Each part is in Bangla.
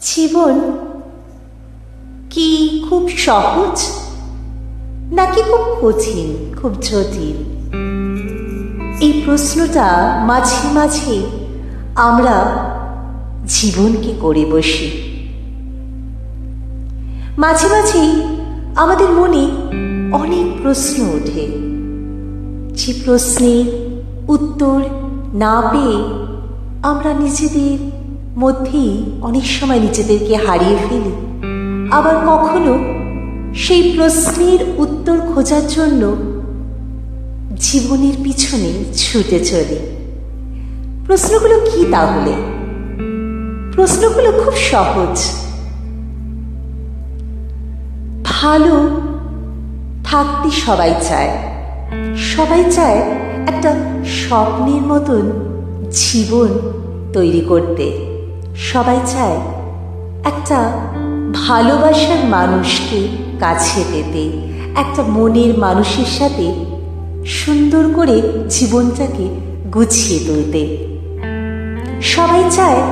জীবন কি খুব সহজ, নাকি খুব কঠিন, খুব জটিল? এই প্রশ্নটা মাঝে মাঝে আমরা জীবনকে করে বসি। মাঝে মাঝেই আমাদের মনে অনেক প্রশ্ন ওঠে। যে প্রশ্নের উত্তর না পেয়ে আমরা নিজেদের মধ্যেই অনেক সময় নিজেদেরকে হারিয়ে ফেলি। আবার কখনো সেই প্রশ্নের উত্তর খোঁজার জন্য জীবনের পিছনে ছুটে চলি। প্রশ্নগুলো কি তাহলে? প্রশ্নগুলো খুব সহজ। ভালো থাকতে সবাই চায়। সবাই চায় একটা স্বপ্নের মতন জীবন তৈরি করতে। সবাই চায় একটা ভালোবাসার মানুষকে কাছে পেতে, একটা মনের মানুষের সাথে সুন্দর করে জীবনটাকে গুছিয়ে তুলতে। সবাই চায়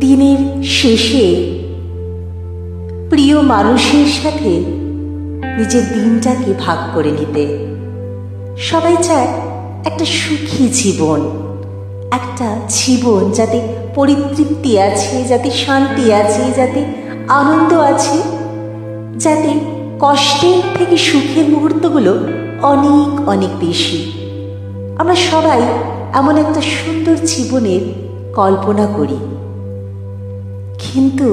দিনের শেষে প্রিয় মানুষের সাথে নিজের দিনটাকে ভাগ করে নিতে। সবাই চায় একটা সুখী জীবন। একটা জীবন যাতে পরিতৃপ্তি আছে, যাতে শান্তি আছে, যাতে আনন্দ আছে, যাতে কষ্টের থেকে সুখের মুহূর্তগুলো অনেক অনেক বেশি। আমরা সবাই এমন একটা সুন্দর জীবনের কল্পনা করি। কিন্তু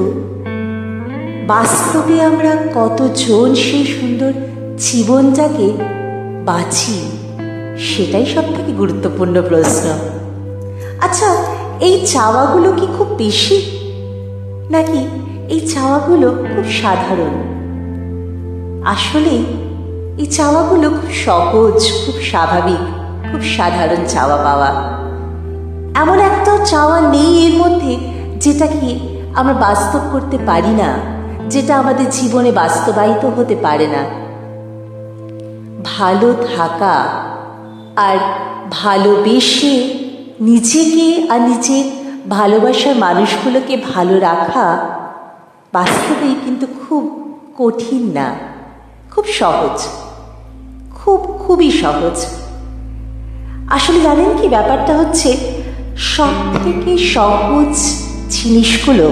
বাস্তবে আমরা কতজন সেই সুন্দর জীবনটাকে বাঁচি, সেটাই সব থেকে গুরুত্বপূর্ণ প্রশ্ন। আচ্ছা এই চাওয়াগুলো কি খুব বেশি? নাকি এই চাওয়াগুলো খুব সাধারণ? আসলে এই চাওয়াগুলো খুব সহজ, খুব স্বাভাবিক, খুব সাধারণ চাওয়া পাওয়া। এমন একটা চাওয়া নেই এর মধ্যে যেটা কি আমরা বাস্তব করতে পারি না, যেটা আমাদের জীবনে বাস্তবায়িত হতে পারে না। ভালো থাকা আর ভালোবেসে নিজেকে আর নিজের ভালোবাসার মানুষগুলোকে ভালো রাখা বাস্তবেই কিন্তু খুব কঠিন না, খুব সহজ, খুব, খুবই সহজ। আসলে জানেন কি ব্যাপারটা হচ্ছে? সব থেকে সহজ জিনিসগুলো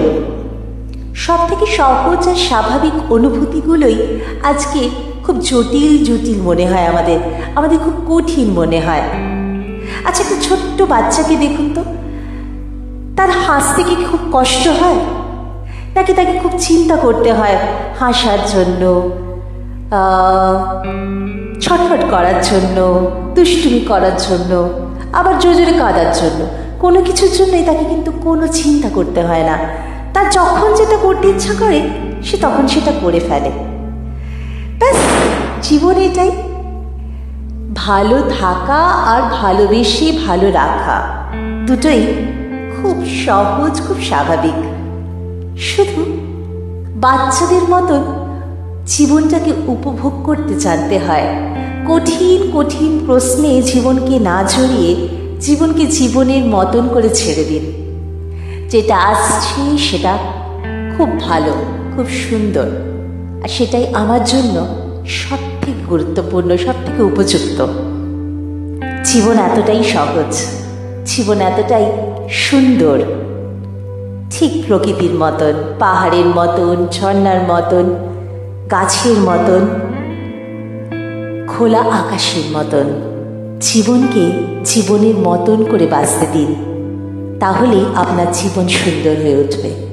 সব থেকে সহজ আর স্বাভাবিক অনুভূতিগুলোই আজকে খুব জটিল জটিল মনে হয় আমাদের আমাদের খুব কঠিন মনে হয়। আচ্ছা একটা ছোট্ট বাচ্চাকে দেখুন তো। তার হাসতে কি খুব কষ্ট হয়? নাকি তাকে খুব চিন্তা করতে হয় হাসার জন্য ছটফট করার জন্য, দুষ্টুমি করার জন্য, আবার জোরে কাঁদার জন্য? কোনো কিছুর জন্যই তাকে কিন্তু কোনো চিন্তা করতে হয় না। তার যখন যেটা করতে ইচ্ছা করে, সে তখন সেটা করে ফেলে। ব্যাস, জীবন এটাই ভালো থাকা আর ভালোবেসে ভালো রাখা দুটোই খুব সহজ, খুব স্বাভাবিক। শুধু বাচ্চাদের মতো জীবনটাকে উপভোগ করতে জানতে হয়। কঠিন কঠিন প্রশ্নে জীবনকে না জড়িয়ে জীবনকে জীবনের মতন করে ছেড়ে দিন। যেটা আসছে সেটা খুব ভালো, খুব সুন্দর। আর সেটাই আমার জন্য সব গুরুত্বপূর্ণ সব থেকে উপযুক্ত। জীবন এতটাই সহজ, জীবন এতটাই সুন্দর। ঠিক প্রকৃতির মতন, পাহাড়ের মতন, ঝর্ণার মতন, গাছের মতন, খোলা আকাশের মতন। জীবনকে জীবনের মতন করে বাঁচতে দিন, তাহলে আপনার জীবন সুন্দর হয়ে উঠবে।